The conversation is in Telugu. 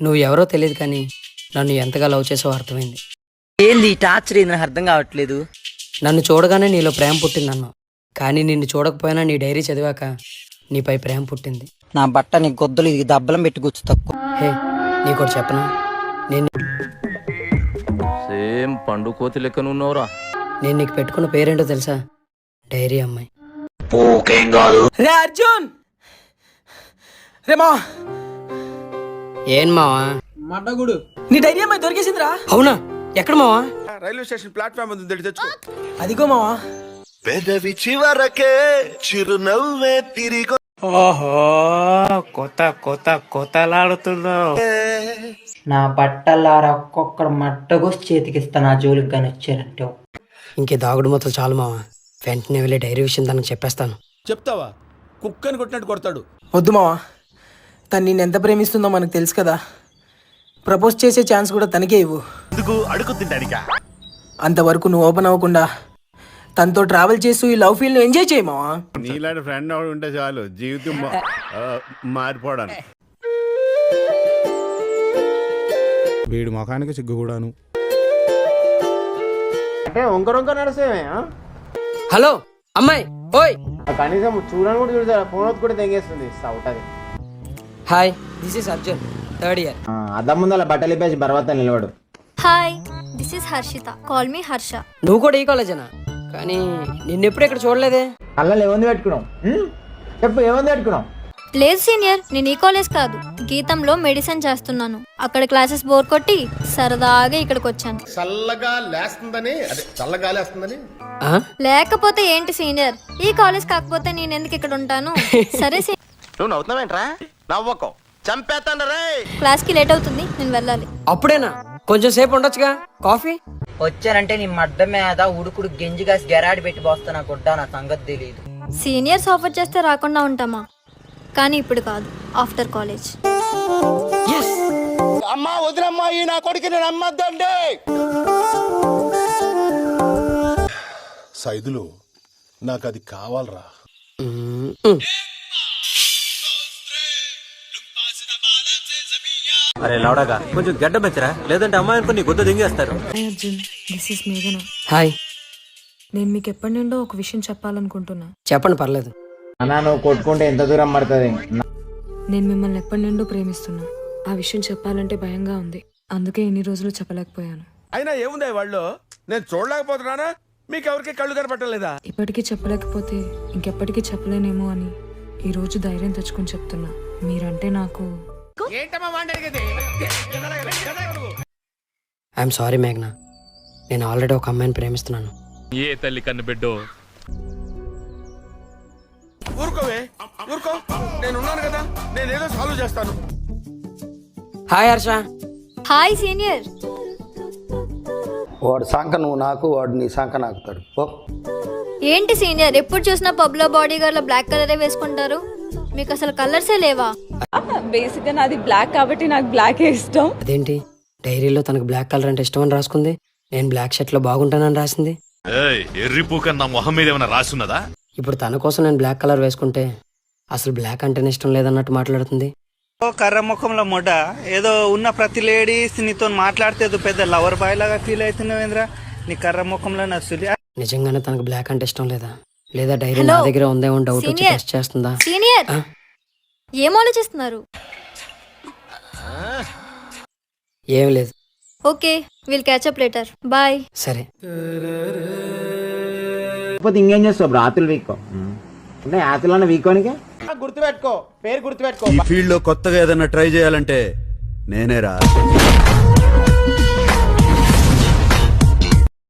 నువ్వు ఎవరో తెలియదు కానీ నన్ను ఎంతగా లవ్ చేసావో అర్థమైంది. ఏంది ఈ టార్చర్ ఏంది? నాకు అర్థం కావట్లేదు. నన్ను చూడగానే నీలో ప్రేమ పుట్టిందన్నావు కానీ నిన్ను చూడకపోయినా నీ డైరీ చదివాక నీపై ప్రేమ పుట్టింది. నా బట్ట నీ గొద్దలు ఇది దబ్బలం పెట్టి కూర్చు తక్కువ. హే నీకోటి చెప్పనా? నేను సేమ్ పండు కోతి లెక్కనున్నావురా నేను నీకు పెట్టుకున్న పేరేంటో తెలుసా? డైరీ అమ్మాయి. రే అర్జున్! రే మా ఏం మావా? నీ డైరీ అమ్మాయి దొరికేసిందిరా. అవునా? ఎక్కడ మావా? రైల్వే స్టేషన్ ప్లాట్ఫామ్ ఉంది దగ్గర తెచ్చుకో. అదిగో మావా. పెదవి చివరకే చిరునవ్వే తిరిగి ఓహో కొత్త కొత్త కొత్తలాడుతున్నావు. నా బట్టలారా ఒక్కొక్కడు మట్టగోసి చేతికిస్తా నా జోలికి కానీ వచ్చారంటే. ఇంకే దాగుడు మొత్తం చాలు మావా. వెంటనే వెళ్ళి డైరీ విషయం తనకు చెప్పేస్తాను. చెప్తావా? కుక్కని కొట్టినట్టు కొడతాడు. వద్దు మావా. తను నేను ఎంత ప్రేమిస్తుందో మనకు తెలుసు కదా. ప్రపోజ్ చేసే ఛాన్స్ కూడా తనకే ఇవ్వు. అంతవరకు నువ్వు ఓపెన్ అవ్వకుండా తనతో ట్రావెల్ చేస్తూ ఈ లవ్ ఫీల్డ్ ఎంజాయ్ చేయి మావా. నీలాంటి ఫ్రెండ్ ఉంటే చాలు జీవితం మారిపోవడానికి. వీడి ముఖానికి సిగ్గు కూడాను. అంటే వంకర నడిసేమే హలో అమ్మాయి ఓయ్. కనీసం చూడని కూడా చూడదా ఫోన్ కూడా తెంగేస్తుంది సౌటది. Hi this is Arjun third year అద్దం ముందల బట్టలు ఇప్పేసి బర్వాత నిలబడు. Hi this is Harshitha call me Harsha నువ్వు కూడా ఈ కాలేజేనా కానీ నిన్నెప్పుడు ఇక్కడ చూడలేదే? కళ్ళలో ఏముంది పెట్టుకున్నాం? చెప్పు ఏముంది పెట్టుకున్నాం లేదు సీనియర్ నేను ఈ కాలేజ్ కాదు. గీతంలో మెడిసిన్ చేస్తున్నాను. అక్కడ క్లాసెస్ బోర్ కొట్టి సరదాగా ఇక్కడికి వచ్చాను. చల్లగా లేస్తుందని అదే చల్లగా లేస్తుందని? ఆ? లేకపోతే ఏంటి సీనియర్ ఈ కాలేజ్ కాకపోతే నేను ఎందుకు ఇక్కడ ఉంటాను? సరే సీ- నువ్వు నవ్వుతున్నావేంట్రా? నవ్వకో. చంపేస్తాను రే! క్లాస్కి లేట్ అవుతుంది నేను వెళ్ళాలి. అప్పుడేనా? కొంచెం సేపు ఉండొచ్చుగా? కాఫీ? వచ్చానంటే నీ మడ్డ మీద ఉడుకుడు గెంజి కాసి గెరాడి పెట్టి పోస్తా నా గుడ్డ నా సంగతి తెలియదు సీనియర్స్ ఆఫర్ చేస్తే రాకుండా ఉంటామా? కానీ ఇప్పుడు కాదు ఆఫ్టర్ కాలేజ్. అమ్మా వదిలమ్మా ఈ నా కొడుకుని నమ్మద్దండి! సైదులు నాకు అది కావాలరా అరే లవడగా కొంచెం గడ్డ పెంచరా లేదంటే అమ్మాయి అనుకుని గుద్ద దింగేస్తారు. అర్జున్ దిస్ ఇస్ మేఘన. హాయ్. నేను మీకు ఎప్పటి నుండో ఒక విషయం చెప్పాలనుకుంటున్నా. చెప్పండి పర్లేదు. అన్నా నువ్వు కొట్టుకుంటే ఎంత దూరం పడుతుంది. నేను మిమ్మల్ని ఎప్పటి నుండో ప్రేమిస్తున్నా. ఆ విషయం చెప్పాలంటే భయంగా ఉంది. అందుకే ఇన్ని రోజులు చెప్పలేకపోయాను. అయినా ఏముంది వాళ్ళు? నేను చూడలేకపోతున్నానా? మీకు ఎవరికి కళ్ళు కనపట్టలేదా? ఇప్పటికీ చెప్పలేకపోతే ఇంకెప్పటికీ చెప్పలేనేమో అని ఈ రోజు ధైర్యం తెచ్చుకొని చెప్తున్నా. మీరంటే నాకు ఐఎమ్ సారీ మేఘ్నా నేను ఆల్రెడీ ఒక అమ్మాయిని ప్రేమిస్తున్నాను. ఏ తల్లి కన్ను బిడ్డో? ఊరుకోవే ఊరుకో. నేను ఉన్నాను కదా నేను ఏదో సాల్వ్ చేస్తాను. హాయ్ హర్ష హాయ్ సీనియర్ వాడు సంక నువ్వు నాకు వాడు నీ సంక నాకుతాడు. ఓ ఏంటి సీనియర్ ఎప్పుడు చూసినా పబ్లో బాడీ గార్డ్ బ్లాక్ కలరే వేసుకుంటారు? మీకు అసలు కలర్సే లేవా? బేసిక్గా నాది బ్లాక్ కాబట్టి నాకు బ్లాక్ ఇష్టం. అదేంటి? డైరీలో తనకు బ్లాక్ కలర్ అంటే ఇష్టం అని రాసుకుంది. నేను బ్లాక్ షర్ట్లో బాగుంటానని రాసింది. ఎర్రిపూక నా మొహం మీద ఏమైనా రాసున్నదా? ఇప్పుడు తన కోసం నేను బ్లాక్ కలర్ వేసుకుంటే అసలు బ్లాక్ అంటేనే ఇష్టం లేదన్నట్టు మాట్లాడుతుంది. కర్ర ముఖంలో మొడ్డ ఏదో ఉన్న ప్రతి లేడీస్ నీతో మాట్లాడితే పెద్ద లవర్ బాయ్ లాగా ఫీల్ అవుతున్నావేంద్రా? నీ కర్ర ముఖంలో నచ్చుది నిజంగానే తనకు బ్లాక్ అంటే ఇష్టం లేదా? లేదా డైరీ? నా దగ్గర ఉందేమో డౌట్ వచ్చి. టెస్ట్ చేస్తుందా? సీనియర్? ఏం ఆలోచిస్తున్నారు? ఏం లేదు. Okay will catch up later bye సరే. లేకపోతే ఇంకేం చేస్తావు? రాత్రులు వీక్కో. అంటే ఆతులన్న వీక్కోనికే? గుర్తుపెట్టుకో. పేరు గుర్తుపెట్టుకో. ఈ ఫీల్డ్లో కొత్తగా ఏదైనా ట్రై చేయాలంటే నేనే రా